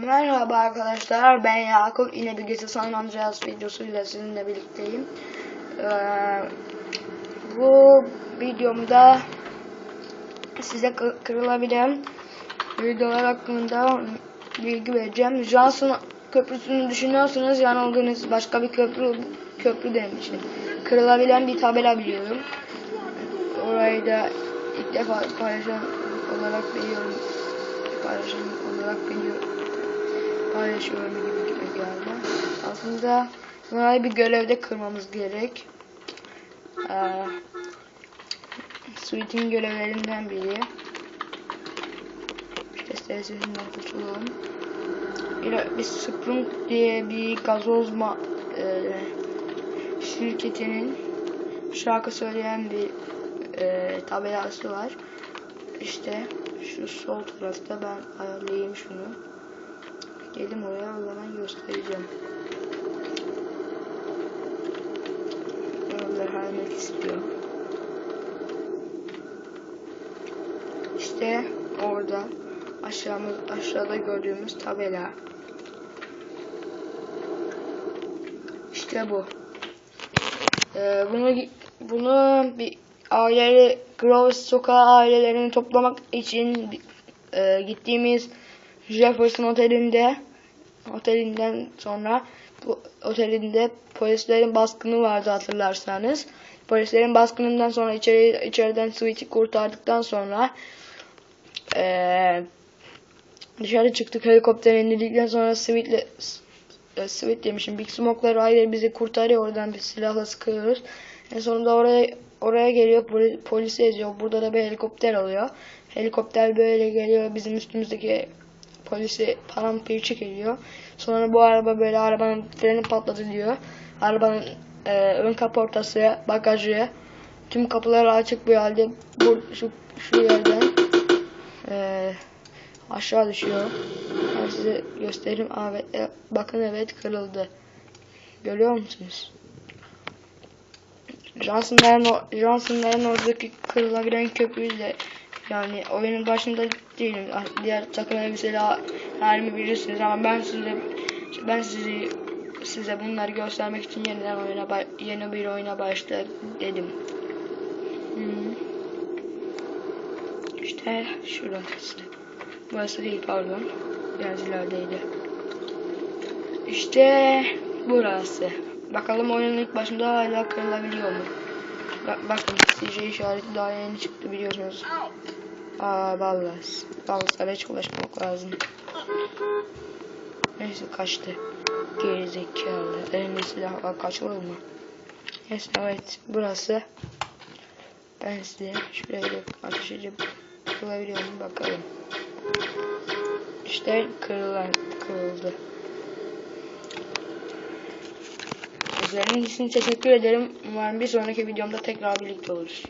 Merhaba arkadaşlar ben Yakup yine bir gezi San Andreas videosuyla sizinle birlikteyim. Ee, bu videomda size kı- kırılabilen videolar hakkında bilgi vereceğim. Johnson köprüsünü düşünüyorsanız yanıldınız. Başka bir köprü köprü demişim. Kırılabilen bir tabela biliyorum. Orayı da ilk defa paylaşan olarak biliyorum. Paylaşan olarak biliyorum paylaşıyorum gibi geldi. Aslında bunları bir görevde kırmamız gerek. Ee, Sweet'in görevlerinden biri. İşte sesinden kurtulalım. Bir, bir Sprung diye bir gazoz ma e, şirketinin şarkı söyleyen bir e, tabelası var. İşte şu sol tarafta ben ayarlayayım şunu. Geldim oraya zaman göstereceğim. Oraları halletmek istiyor. İşte orada aşağımız aşağıda gördüğümüz tabela. İşte bu. Ee, bunu bunu bir aile Grove sokağı ailelerini toplamak için e, gittiğimiz Jefferson Oteli'nde otelinden sonra bu otelinde polislerin baskını vardı hatırlarsanız. Polislerin baskınından sonra içeri, içeriden Sweet'i kurtardıktan sonra eee dışarı çıktık helikopter indikten sonra Sweet'le e, Sweet demişim. Big Smoke'lar ayrı bizi kurtarıyor oradan bir silahla sıkıyoruz. En sonunda oraya oraya geliyor poli, polisi eziyor. Burada da bir helikopter oluyor. Helikopter böyle geliyor bizim üstümüzdeki polisi paramparça ediyor. Sonra bu araba böyle arabanın freni patladı diyor. Arabanın e, ön kaportası, bagajı, tüm kapılar açık bir halde bu şu şu yerden e, aşağı düşüyor. Ben size göstereyim. Evet, e, bakın evet kırıldı. Görüyor musunuz? Johnson'ların Johnson'ların oradaki kırılabilen köprüyü de yani oyunun başında değilim. Ah, Diğer takım elbiseli ha- halimi bilirsiniz ama ben size ben sizi size bunları göstermek için yeniden oyuna ba- yeni bir oyuna başla dedim. Hmm. İşte şurası. Burası değil pardon. Biraz. İşte burası. Bakalım oyunun ilk başında hala kırılabiliyor mu? Bak, bakın CJ işareti daha yeni çıktı biliyorsunuz. Aa Ballas. Ballas'lara hiç ulaşmak lazım. Neyse kaçtı. Gerizekalı. Elinde silah var kaçılır mı? Neyse evet burası. Ben size şuraya bir ateş edip kırılabiliyor mu bakalım. İşte kırılan, kırıldı. İzlediğiniz için teşekkür ederim. Umarım bir sonraki videomda tekrar birlikte oluruz.